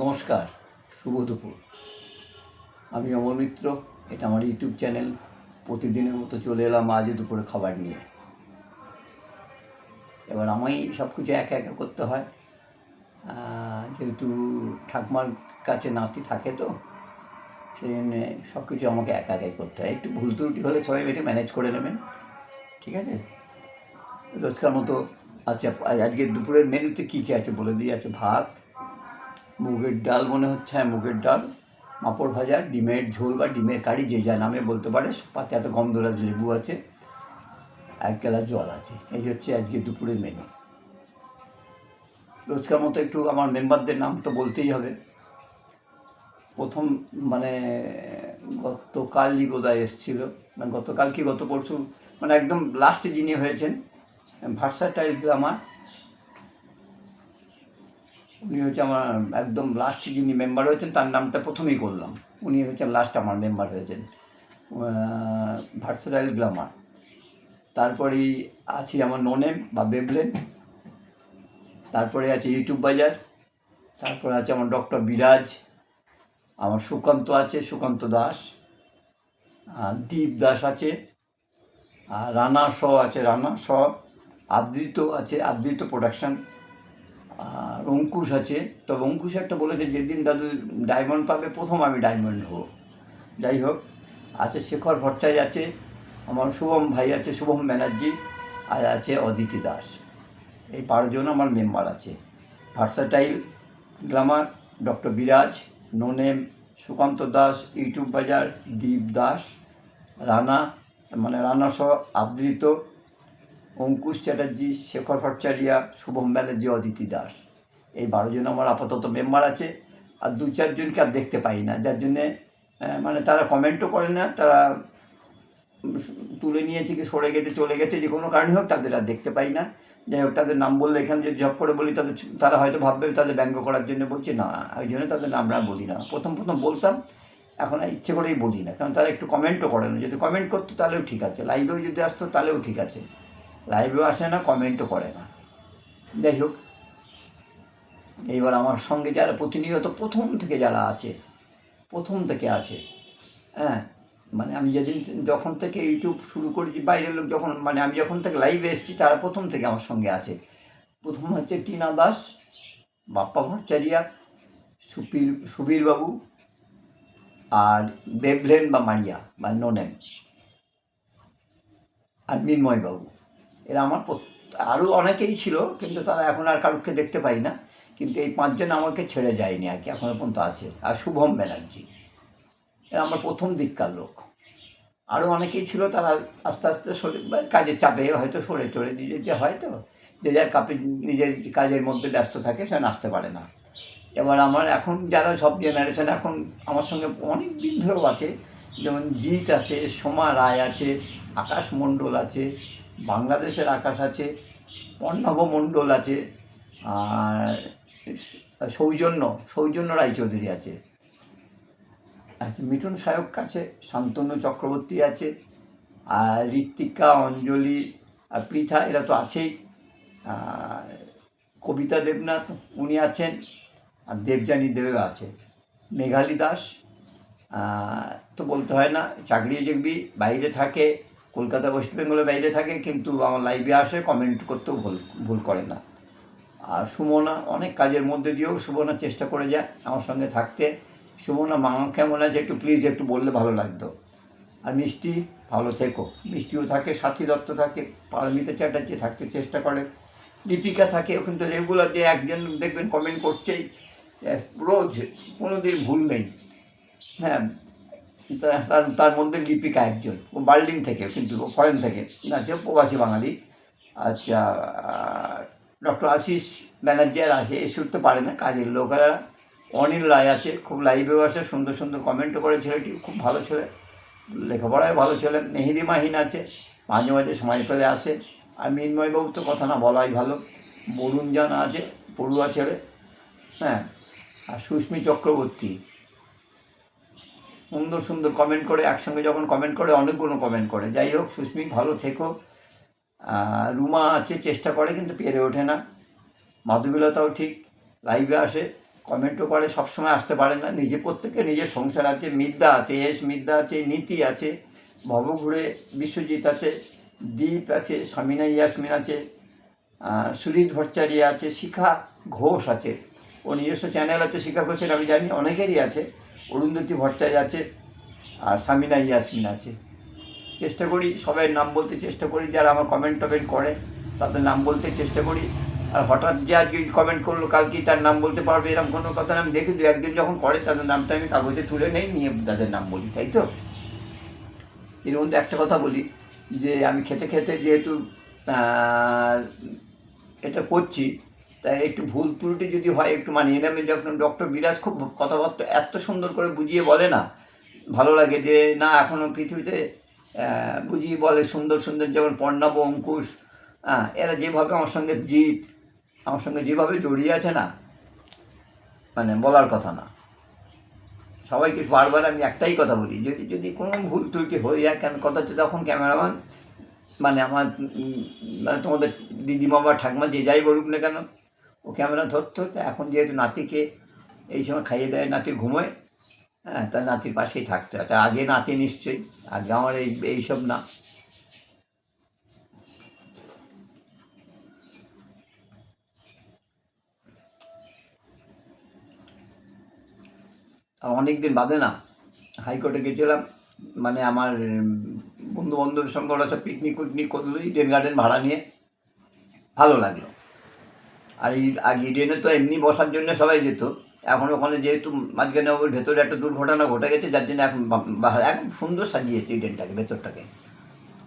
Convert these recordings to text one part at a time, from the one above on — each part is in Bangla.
নমস্কার, শুভ দুপুর। আমি অমর মিত্র, এটা আমার ইউটিউব চ্যানেল। প্রতিদিনের মতো চলে এলাম আজ দুপুরে খাবার নিয়ে। এবার আমায় সব কিছু একা একা করতে হয়। যেহেতু ঠাকুমার কাছে নাতি থাকে তো, সেই জন্যে সব কিছু আমাকে একা একাই করতে হয়। একটু ভুল ত্রুটি হলে সবাই মিলে ম্যানেজ করে নেবেন। ঠিক আছে? রোজকার মতো আচ্ছা আজকে দুপুরের মেনুতে কী কী আছে বলে দিই? আছে ভাত মুগের ডাল মনে হচ্ছে হ্যাঁ মুগের ডাল, পাঁপড় ভাজা, ডিমের ঝোল বা ডিমের কারি, যে যা নামে বলতে পারে পাতে একটা গন্ধরাজ লেবু আছে, এক গেলা জল আছে। এই হচ্ছে আজকে দুপুরের মেনু রোজকার মতো একটু আমার মেম্বারদের নাম তো বলতেই হবে। প্রথম মানে গতকালই বোধহয় এসেছিল মানে গতকাল কি গত পরশু মানে একদম লাস্টে যিনি হয়েছেন ভার্সাটাইল আমার উনি হচ্ছে আমার একদম লাস্ট যিনি মেম্বার হয়েছেন, তার নামটা প্রথমেই করলাম। উনি হচ্ছেন লাস্ট আমার মেম্বার হয়েছেন ভার্সাটাইল গ্লামার। তারপরেই আছে আমার ননেম বা বেবলেন। তারপরে আছে ইউটিউব বাজার। তারপরে আছে আমার ডক্টর বিরাজ। আমার সুকান্ত আছে, সুকান্ত দাস। দীপ দাস আছে। আর রানা শ আছে, রানা শ। আদৃত আছে আদৃত প্রোডাকশন আর অঙ্কুশ আছে। তবে অঙ্কুশ একটা বলেছে, যেদিন দাদু ডায়মন্ড পাবে, প্রথম আমি ডায়মন্ড হব। যাই হোক, আছে শেখর ভট্টাচার্য আছে, আমার শুভম ভাই আছে, শুভম ব্যানার্জি, আর আছে অদিতি দাস। এই বারোজন আমার মেম্বার আছে। ভার্সাটাইল গ্লামার ডক্টর বিরাজ নোনেম সুকান্ত দাস ইউটিউব বাজার দীপ দাস, রানা মানে রানা সহ আদৃত অঙ্কুশ চ্যাটার্জি, শেখর ভট্টাচার্যা, শুভম ব্যানার্জি, অদিতি দাস। এই বারোজন আমার আপাতত মেম্বার আছে। আর দু চারজনকে আর দেখতে পাই না। যার জন্যে মানে তারা কমেন্টও করে না। তারা তুলে নিয়েছে কি সরে গেছে, চলে গেছে, যে কোনো কারণে হোক তাদের আর দেখতে পাই না। যাই হোক, তাদের নাম বললে এখানে যদি জব করে বলি, তাদের তারা হয়তো ভাববে, তাদের ব্যঙ্গ করার জন্য বলছে, না, ওই জন্য তাদের নাম আমরা বলি না। প্রথম প্রথম বলতাম, এখন আর ইচ্ছে করেই বলি না। কারণ তারা একটু কমেন্টও করে না। যদি কমেন্ট করতো তাহলেও ঠিক আছে। লাইভেও যদি আসতো তাহলেও ঠিক আছে। লাইভেও আসে না কমেন্টও করে না। যাই হোক, এইবার আমার সঙ্গে যারা প্রতিনিয়ত প্রথম থেকে যারা আছে, প্রথম থেকে আছে হ্যাঁ মানে আমি যেদিন যখন থেকে ইউটিউব শুরু করেছি, বাইরের লোক যখন মানে আমি যখন থেকে লাইভে এসেছি, তারা প্রথম থেকে আমার সঙ্গে আছে। প্রথম হচ্ছে টিনা দাস, বাপ্পা ভট্টাচারিয়া, সুপীর, সুবীরবাবু, আর বেবলেন বা মারিয়া, বা নোনেম, আর মিন্ময়বাবু। এরা আমার আরও অনেকেই ছিল, কিন্তু তারা এখন আর কারুকে দেখতে পাই না। কিন্তু এই পাঁচজন আমাকে ছেড়ে যায়নি আর কি এখনও পর্যন্ত আছে। আর শুভম ব্যানার্জি, এরা আমার প্রথম দিককার লোক। আরও অনেকেই ছিল, তারা আস্তে আস্তে সরে কাজের চাপে হয়তো সরে চড়ে দিয়ে যে হয়তো যে যার কাপে নিজের কাজের মধ্যে ব্যস্ত থাকে, সে আসতে পারে না। এবার আমার এখন যারা সব জেনারেশন এখন আমার সঙ্গে অনেক দিন ধরেও আছে। যেমন জিৎ আছে, সোমা রায় আছে, আকাশ মণ্ডল আছে বাংলাদেশের আকাশ আছে পর্ণব মণ্ডল আছে, আর সৌজন্য সৌজন্য রায়চৌধুরী আছে। আচ্ছা মিঠুন সায়ক আছে শান্তনু চক্রবর্তী আছে, আর ঋত্বিকা, অঞ্জলি, আর পৃথা, এরা তো আছেই। কবিতা দেবনাথ, উনি আছেন, আর দেবযানী দেবেও আছে। মেঘালী দাস তো বলতে হয় না চাকরি দেখবি, বাইরে থাকে কলকাতা ওয়েস্ট বেঙ্গলের বাইরে থাকে, কিন্তু আমার লাইভে আসে কমেন্ট করতেও ভুল ভুল করে না। আর সুমনা, অনেক কাজের মধ্যে দিয়েও সুমনা চেষ্টা করে যায় আমার সঙ্গে থাকতে। সুমনা, মা কেমন আছে একটু প্লিজ একটু বললে ভালো লাগতো। আর মিষ্টি, ভালো থেকো। মিষ্টিও থাকে, সাথী দত্ত থাকে, পারমিতা চ্যাটার্জি থাকতে চেষ্টা করে। দীপিকা থাকে, ও কিন্তু রেগুলার যে একজন দেখবেন কমেন্ট করছেই। রোজ কোনো দিন ভুল নেই। হ্যাঁ তা- তার তার মধ্যে লিপিকা একজন, ও বার্লিন থেকে, কিন্তু ফরেন থেকে। সে প্রবাসী বাঙালি। আচ্ছা ডক্টর আশিস ব্যানার্জি আর আসে, এসে উঠতে পারে না, কাজের লোকেরা। অনিল রায় আছে, খুব লাইভেও আছে সুন্দর সুন্দর কমেন্টও করে ছেলেটি, খুব ভালো ছেলে, লেখাপড়ায় ভালো ছেলে। মেহেদি মাহিন আছে, মাঝে মাঝে সময় পেলে আসে। আর মিন্ময়বাবু তো কথা না বলাই ভালো। বরুণ জানা আছে, পড়ুয়া ছেলে। হ্যাঁ আর সুস্মি চক্রবর্তী। সুন্দর সুন্দর কমেন্ট করে, একসঙ্গে যখন কমেন্ট করে, অনেকগুলো কমেন্ট করে। যাই হোক সুস্মি ভালো থেকো। রুমা আছে, চেষ্টা করে, কিন্তু পেরে ওঠে না। মাধবীলতাও ঠিক লাইভে আসে কমেন্টও করে, সবসময় আসতে পারে না। নিজে, প্রত্যেকে নিজের সংসার আছে, মিদ্যা আছে, এস মিদ্যা আছে, নীতি আছে, ভবঘুরে বিশ্বজিৎ আছে, দীপ আছে, সামিনা ইয়াসমিন আছে সুরিত ভট্টাচার্য আছে, শিখা ঘোষ আছে। ও নিজস্ব চ্যানেল আছে, শিখা ঘোষের, আমি জানি, অনেকেরই আছে। অরুন্ধতী ভট্টাচার্য আছে আর সামিনা ইয়াসমিন আছে। চেষ্টা করি, সবাই নাম বলতে চেষ্টা করি, যারা আমার কমেন্ট টমেন্ট করে, তাদের নাম বলতে চেষ্টা করি। আর হঠাৎ যে আজকে কমেন্ট করল, কালকে তার নাম বলতে পারবে এরকম কোনো কথা আমি দেখি দু একদিন যখন করে, তাদের নামটা আমি কাগজে তুলে নেই, নিয়ে তাদের নাম বলি, তাই তো? এর মধ্যে একটা কথা বলি, যে আমি খেতে খেতে যেহেতু এটা করছি তাই একটু ভুল ত্রুটি যদি হয়, একটু মানিয়ে নেবে যখন ডক্টর বিরাজ খুব কথাবার্তা এত সুন্দর করে বুঝিয়ে বলে না, ভালো লাগে যে, না এখনও পৃথিবীতে বুঝিয়ে বলে সুন্দর সুন্দর যেমন পর্ণব, অঙ্কুশ হ্যাঁ এরা যেভাবে আমার সঙ্গে জিত, আমার সঙ্গে যেভাবে জড়িয়ে আছে না মানে বলার কথা না। সবাইকে বারবার আমি একটাই কথা বলি, যদি যদি কোনো ভুল ত্রুটি হয়ে যায়, কেন, কথা হচ্ছে তখন ক্যামেরাম্যান মানে আমার মানে তোমাদের দিদিমা বা ঠাকমা, যে যাই বলুক না কেন ও ক্যামেরা ধরতো তো এখন যেহেতু নাতিকে এই সময় খাইয়ে দেয়, নাতি ঘুমোয় হ্যাঁ তার নাতির পাশেই থাকতে হয়। তা আগে নাতি নিশ্চয়ই, আগে আমার এই এইসব না। অনেক দিন বাদে না, হাইকোর্টে গেছিলাম মানে আমার বন্ধু বান্ধবের সঙ্গে ওরা সব পিকনিক পিকনিক করলোই ডেন গার্ডেন ভাড়া নিয়ে। ভালো লাগল। আর এই আগে ইডেনে তো এমনি বসার জন্য সবাই যেত। এখন ওখানে যেহেতু মাঝখানে ওর ভেতরে একটা দুর্ঘটনা ঘটে গেছে, যার জন্য এখন বা- সুন্দর সাজিয়েছে ইডেনটাকে ভেতরটাকে।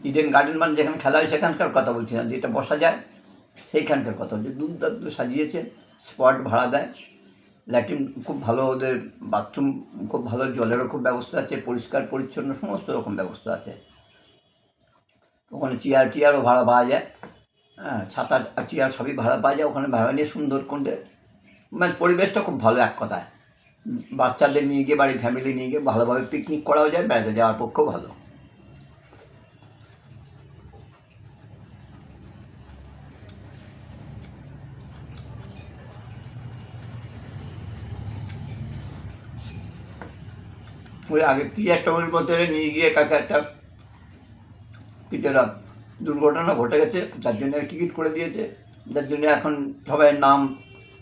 ইডেন গার্ডেন মানে যেখানে খেলা হয় সেখানকার কথা বলছি না, যেটা বসা যায় সেইখানকার কথা বলছি। দুর্দান্ত সাজিয়েছে স্পট ভাড়া দেয়। ল্যাট্রিন খুব ভালো ওদের বাথরুম খুব ভালো জলেরও খুব ব্যবস্থা আছে, পরিষ্কার, পরিচ্ছন্ন, সমস্ত রকম ব্যবস্থা আছে। ওখানে চেয়ার টিয়ারও ভাড়া পাওয়া যায়। হ্যাঁ ছাতা আর চেয়ার সবই ভাড়া পাওয়া যায়, ওখানে ভাড়া নিয়ে সুন্দর করে মানে পরিবেশটা খুব ভালো এক কথায়। বাচ্চাদের নিয়ে গিয়ে বাড়ি ফ্যামিলি নিয়ে গিয়ে ভালোভাবে পিকনিক করাও যায়, বেড়াতে যাওয়ার পক্ষেও ভালো। ওই আগে কি একটা মধ্যে নিয়ে গিয়ে কাছে একটা টিকেরা দুর্ঘটনা ঘটে গেছে, যার জন্য টিকিট করে দিয়েছে, যার জন্য এখন সবাই নাম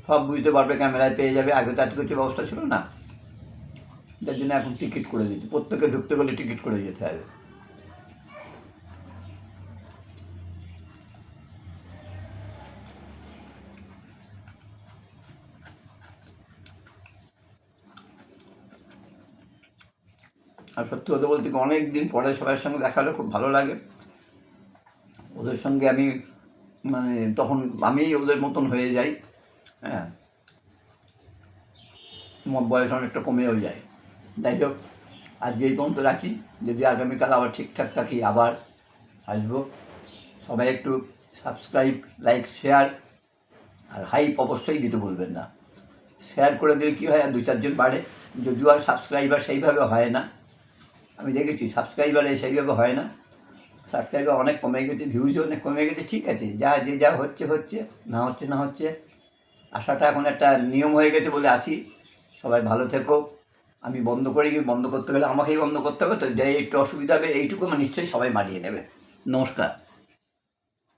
সব বুঝতে পারবে, ক্যামেরায় পেয়ে যাবে, আগে তার কিছু ব্যবস্থা ছিল না। যার জন্য এখন টিকিট করে দিয়েছে, প্রত্যেকে ঢুকতে গেলে টিকিট করে যেতে হবে। আর সত্যি কথা বলতে অনেক দিন পরে সবার সঙ্গে দেখা হলে, খুব ভালো লাগে। ওদের সঙ্গে আমি মানে তখন আমি ওদের মতন হয়ে যাই হ্যাঁ। বয়স অনেকটা কমেও যায়। যাই হোক আজ এই পর্যন্ত রাখি। যদি আগামীকাল আবার ঠিকঠাক থাকি, আবার আসব। সবাই একটু সাবস্ক্রাইব লাইক শেয়ার আর হাইপ অবশ্যই দিতে বলবেন না। শেয়ার করে দিলে কী হয়, আর দু চারজন বাড়ে। যদিও আর সাবস্ক্রাইবার সেইভাবে হয় না। আমি দেখেছি সাবস্ক্রাইবার সেইভাবে হয় না। সাবস্ক্রাইবার অনেক কমে গেছে ভিউজ অনেক কমে গেছে, ঠিক আছে, যা, যে যা হচ্ছে হচ্ছে, না হচ্ছে না হচ্ছে। আসাটা এখন একটা নিয়ম হয়ে গেছে বলে আসি। সবাই ভালো থেকো। আমি বন্ধ করে গিয়ে বন্ধ করতে গেলে আমাকেই বন্ধ করতে হবে, তো যাই একটু অসুবিধা হবে, এইটুকু নিশ্চয়ই সবাই মানিয়ে নেবে। নমস্কার।